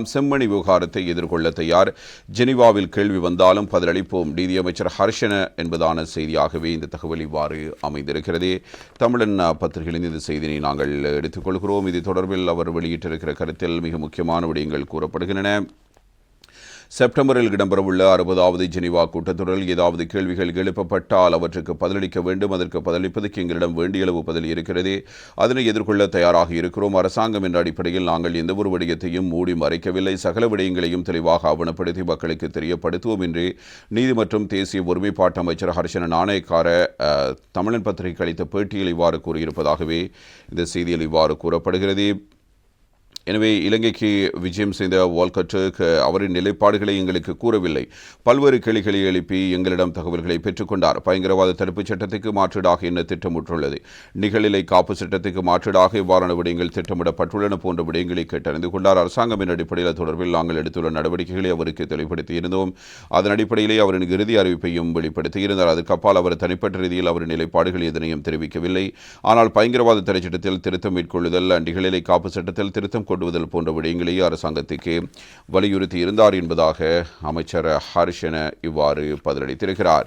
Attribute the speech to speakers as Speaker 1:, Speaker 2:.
Speaker 1: செம்மணி விவகாரத்தை எதிர்கொள்ள தயார். ஜெனிவாவில் கேள்வி வந்தாலும் பதிலளிப்போம். நீதியமைச்சர் ஹர்ஷன என்பதான செய்தியாகவே இந்த தகவல் இவ்வாறு அமைந்திருக்கிறது. தமிழன் பத்திரிகையின் இந்த செய்தியை நாங்கள் எடுத்துக்கொள்கிறோம் இது தொடர்பில் அவர் வெளியிட்டிருக்கிற கருத்தில் மிக முக்கியமான விடயங்கள் கூறப்படுகின்றன. செப்டம்பரில் இடம்பெறவுள்ள அறுபதாவது ஜெனிவா கூட்டத்தொடரில் ஏதாவது கேள்விகள் எழுப்பப்பட்டால் அவற்றுக்கு பதிலளிக்க வேண்டும். அதற்கு பதிலளிப்பதற்கு எங்களிடம் வேண்டியளவு பதில் இருக்கிறது. அதனை எதிர்கொள்ள தயாராக இருக்கிறோம். அரசாங்கம் என்ற அடிப்படையில் நாங்கள் எந்த ஒரு விடயத்தையும் மூடி மறைக்கவில்லை. சகல விடயங்களையும் தெளிவாக ஆவணப்படுத்தி மக்களுக்கு தெரியப்படுத்துவோம் என்று நீதி மற்றும் தேசிய ஒருமைப்பாட்டு அமைச்சர் ஹர்ஷன நாணயக்கார தமிழன் பத்திரிகை அளித்த பேட்டியில் இவ்வாறு கூறியிருப்பதாகவே இந்த செய்தியில் இவ்வாறு கூறப்படுகிறது. எனவே இலங்கைக்கு விஜயம் செய்த வால்கட்டுக் அவரின் நிலைப்பாடுகளை எங்களுக்கு கூறவில்லை. பல்வேறு கேள்விகளை எழுப்பி எங்களிடம் தகவல்களை பெற்றுக்கொண்டார். பயங்கரவாத தடுப்புச் சட்டத்துக்கு மாற்றீடாக என்ன திட்டமிட்டுள்ளது? நிகழ்நிலை காப்பு சட்டத்துக்கு மாற்றீடாக இவ்வாறான விடயங்கள் திட்டமிடப்பட்டுள்ளன போன்ற விடயங்களை கேட்டறிந்து கொண்டார். அரசாங்கமின் அடிப்படையில் தொடர்பில் நாங்கள் எடுத்துள்ள நடவடிக்கைகளை அவருக்கு தெளிவுபடுத்தியிருந்தோம் அதன் அடிப்படையிலே அவரின் இறுதி அறிவிப்பையும் வெளிப்படுத்தியிருந்தார் அதுக்கு அப்பால் அவர் தனிப்பட்ட ரீதியில் அவரின் நிலைப்பாடுகள் எதனையும் தெரிவிக்கவில்லை. ஆனால் பயங்கரவாத தடை சட்டத்தில் திருத்தம் மேற்கொள்ளுதல் நிகழ்நிலை காப்பு சட்டத்தில் திருத்தம் கொண்டுவதல் போன்ற விடயங்களையே அரசாங்கத்துக்கு வலியுறுத்தி இருந்தார் என்பதாக அமைச்சர் ஹர்ஷன இவ்வாறு பதிலளித்திருக்கிறார்.